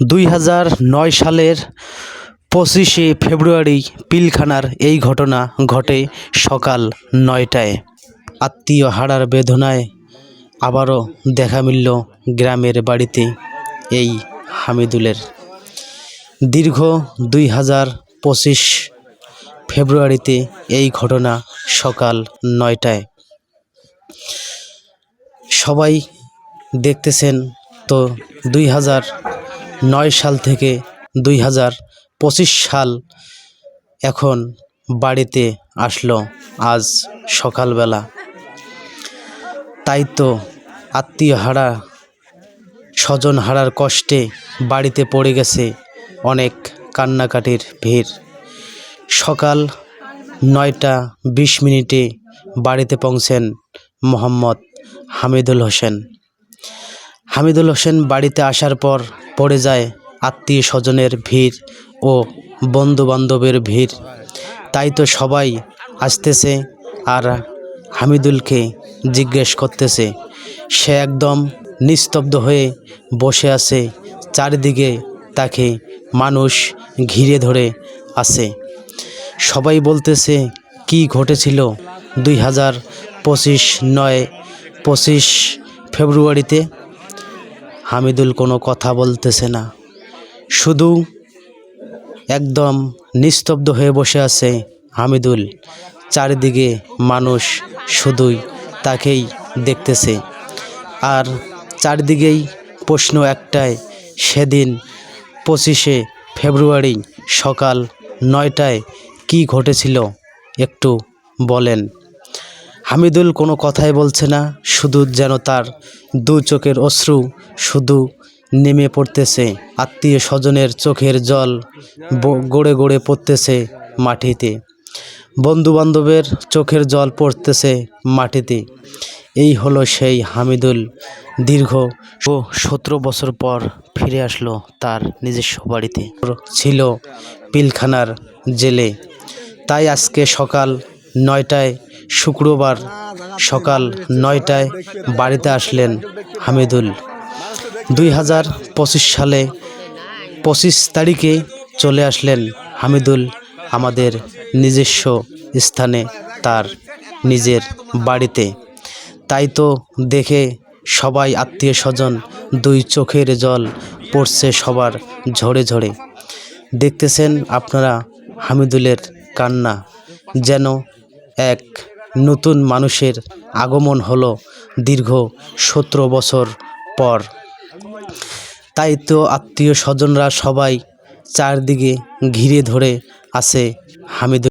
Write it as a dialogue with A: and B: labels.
A: দুই হাজার নয় সালের পঁচিশে ফেব্রুয়ারি পিলখানার এই ঘটনা ঘটে সকাল নয়টায়। আত্মীয় হারার বেদনায় আবারও দেখা মিলল গ্রামের বাড়িতে এই হামিদুলের। দীর্ঘ দুই হাজার পঁচিশ ফেব্রুয়ারিতে এই ঘটনা সকাল নয়টায়। সবাই দেখতেছেন তো দুই হাজার নয় সাল থেকে দুই হাজার পঁচিশ সাল এখন বাড়িতে আসলো আজ সকালবেলা। তাই তো আত্মীয় হারা, স্বজন হারার কষ্টে বাড়িতে পড়ে গেছে অনেক কান্নাকাটির ভিড়। সকাল নয়টা বিশ মিনিটে বাড়িতে পৌঁছেন মোহাম্মদ হামিদুল হোসেন। হামিদুল হোসেন বাড়িতে আসার পর পড়ে যায় আত্মীয় স্বজনের ভিড় ও বন্ধু বান্ধবের ভিড়। তাই তো সবাই আসতেছে আর হামিদুলকে জিজ্ঞেস করতেছে। সে একদম নিস্তব্ধ হয়ে বসে আছে, চারিদিকে তাকে মানুষ ঘিরে ধরে আছে। সবাই বলতেছে, কি ঘটেছিল দুই হাজার পঁচিশ নয় পঁচিশ ফেব্রুয়ারিতে? হামিদুল কোনো কথা বলতেছে না। শুধু একদম নিস্তব্ধ হয়ে বসে আছে হামিদুল। চারিদিকে মানুষ শুধুই তাকেই দেখতেছে। আর চারিদিকেই প্রশ্ন একটাই, সেদিন পঁচিশে ফেব্রুয়ারি সকাল নয়টায় কি ঘটেছিল একটু বলেন। হামিদুল কোনো কথাই বলছে না, শুধু যেন তার দু চোখের অশ্রু শুধু নেমে পড়তেছে, আত্মীয় স্বজনের চোখের জল গড়ে গড়ে পড়তেছে মাটিতে। বন্ধু বান্ধবের চোখের জল পড়তেছে মাটিতে। এই হলো সেই হামিদুল দীর্ঘ ও সতেরো বছর পর ফিরে আসলো তার নিজস্ব বাড়িতে। ছিল পিলখানার জেলে। তাই আজকে সকাল নয়টায়, শুক্রবার সকাল নয়টায় বাড়িতে আসলেন হামিদুল। দুই হাজার পঁচিশ সালে পঁচিশ তারিখে চলে আসলেন হামিদুল আমাদের নিজস্ব স্থানে, তার নিজের বাড়িতে। তাই তো দেখে সবাই আত্মীয় স্বজন দুই চোখের জল পড়ছে সবার ঝরে ঝরে। দেখতেছেন আপনারা হামিদুলের কান্না, যেন এক নতুন মানুষের আগমন হলো দীর্ঘ সতেরো বছর পর। তাই তো আত্মীয় স্বজনরা সবাই চারদিকে ঘিরে ধরে আছে হামিদুল